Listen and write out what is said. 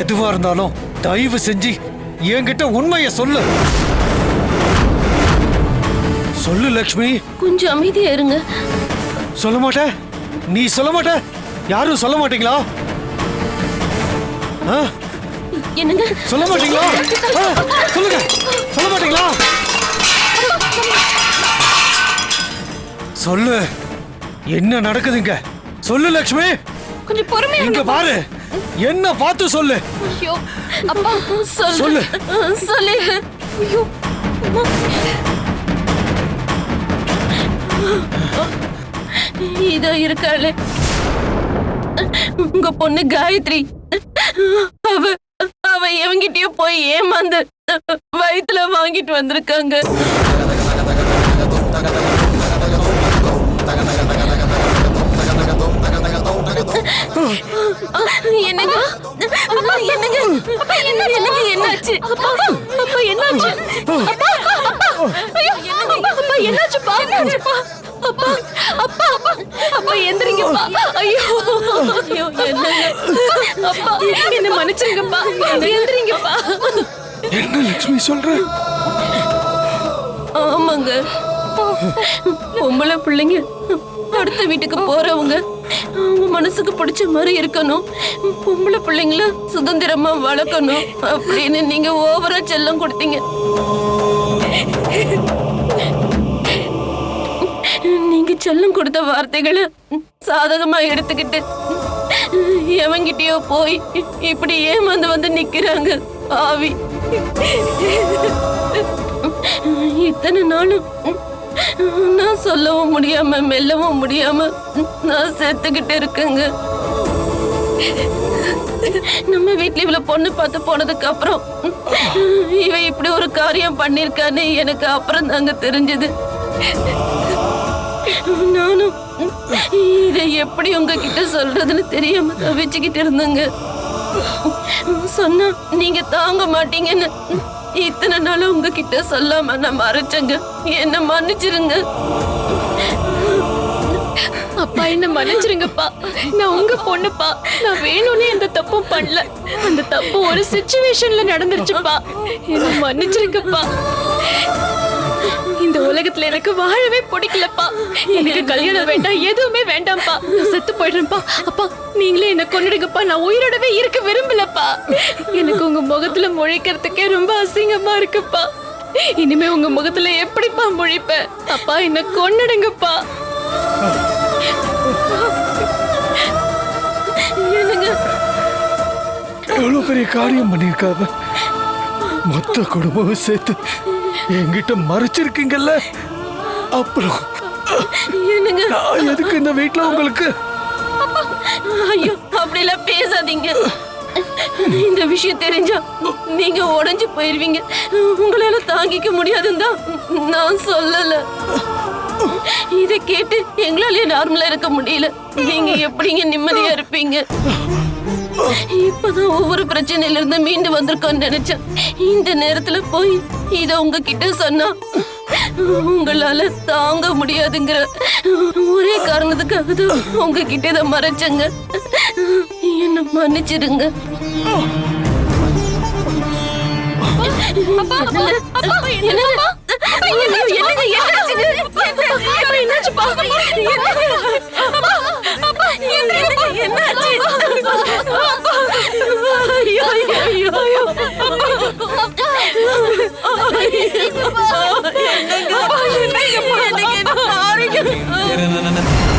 எதுவா இருந்தாலும் தயவு செஞ்சு என்கிட்ட உண்மைய சொல்லு. சொல்லு லக்ஷ்மி. கொஞ்சம் அமைதியா இருங்க. சொல்ல மாட்ட? நீ சொல்ல மாட்ட? யாரும் சொல்ல மாட்டீங்களா? என்னங்க? சொல்ல மாட்டீங்களா? சொல்லுங்க. சொல்ல மாட்டீங்களா? சொல்லு. என்ன நடக்குதுங்க? சொல்லு லக்ஷ்மி. கொஞ்சம் பொறுமையா இங்க பாரு. என்ன பார்த்து சொல்லு? ஐயோ அப்பா சொல்லு. சொல்லு. சொல்லு. ஐயோ. இதோ இருக்காளே. உங்க பொண்ணு காயத்ரி. அவ அவ எவங்கிட்டயோ போய் ஏமாந்து வயித்துல வாங்கிட்டு வந்திருக்காங்க. என்னங்க? என்னங்க? என்னங்க என்னாச்சு? அப்பா அப்பா என்னாச்சு? அப்பா அப்பா ஐயோ என்னங்க அப்பா அப்பா அப்பா அப்பா அப்பா எந்திரிங்கப்பா. ஐயோ ஐயோ என்னங்க? அப்பா என்ன மன்னிச்சிருங்கப்பா. எந்திரிங்கப்பா. என்ன லக்ஷ்மி சொல்ற? ஆமாங்க. பொம்பளை பிள்ளைங்க அடுத்த வீட்டுக்கு போறவங்க அவங்க மனசுக்கு பிடிச்ச மாதிரி இருக்கணும். பொம்பளை பிள்ளைங்கள சுதந்திரமா வளர்க்கணும் அப்படின்னு நீங்க ஓவரா செல்லம் கொடுத்தீங்க. நீங்க செல்லம் கொடுத்த வார்த்தைகளை சாதகமா எடுத்துக்கிட்டு எவங்கிட்டயோ போய் இப்படி ஏமாந்து வந்து நிக்கிறாங்க ஆவி இத்தனை நாளும் நான் சொல்லவும் முடியாம மெல்லவும் முடியாம நான் செத்துக்கிட்டு இருக்கேங்க. நம்ம வீட்ல இவ்வளவு பொண்ணு பார்த்து போனதுக்கு அப்புறம் இவ இப்படி ஒரு காரியம் பண்ணிருக்கான்னு எனக்கு அப்புறம் தாங்க தெரிஞ்சது. நானும் இதை எப்படி உங்ககிட்ட சொல்றதுன்னு தெரியாம தவிச்சுக்கிட்டு இருந்தேங்க. சொன்னா நீங்க தாங்க மாட்டீங்கன்னு இத்தனை நாளும் உங்ககிட்ட சொல்லாம நான் மறைச்சேங்க. என்ன மன்னிச்சிருங்க. அப்பா என்ன மன்னிச்சிருங்கப்பா. நான் உங்க பொண்ணுப்பா. நான் வேணும்னே எந்த தப்பும் பண்ணல. அந்த தப்பு ஒரு சுச்சுவேஷன்ல நடந்துருச்சுப்பா. என்ன மன்னிச்சிருங்கப்பா. இந்த உலகத்துல எனக்கு வாழவே பிடிக்கலப்பா. எனக்கு கல்யாணம் வேண்டாம் எதுவுமே வேண்டாம்ப்பா. நான் செத்து போயிடுறேன்ப்பா. அப்பா நீங்களே என்ன கொண்டுடுங்கப்பா நான் உயிரோடவே இருக்க விரும்பலப்பா. எனக்கு உங்க முகத்துல முழிக்கிறதுக்கே ரொம்ப அசிங்கமா இருக்குப்பா. இனிமே உங்க முகத்துல எப்படிப்பா முழிப்பேன்? அப்பா என்ன கொண்டுடுங்கப்பா எவ்வளவு பெரிய காரியம் பண்ணிருக்காங்க மொத்த குடும்பமும் சேர்த்து என்கிட்ட மறைச்சிருக்கீங்கல்ல? அப்புறம் நான் எதுக்கு இந்த வீட்டுல உங்களுக்கு? ஐயோ அப்படிலாம் பேசாதீங்க. இந்த விஷயம் தெரிஞ்சா நீங்க உடைஞ்சு போயிருவீங்க. உங்களால தாங்கிக்க முடியாதுன்னு தான் நான் சொல்லல. இதை கேட்டு எங்களாலே நார்மலா இருக்க முடியல. நீங்க எப்படிங்க நிம்மதியா இருப்பீங்க? இப்பதான் ஒவ்வொரு பிரச்சனையில இருந்து மீண்டு வந்திருக்கோம்னு நினைச்சேன். இந்த நேரத்துல போய் இத உங்ககிட்ட சொன்னா உங்களால தாங்க முடியாதுங்கிற ஒரே காரணத்துக்காக தான் உங்ககிட்ட இதை மறைச்சங்க என்ன மன்னிச்சிடுங்க என்னங்க? என்னங்க? يا رنا رنا. رنا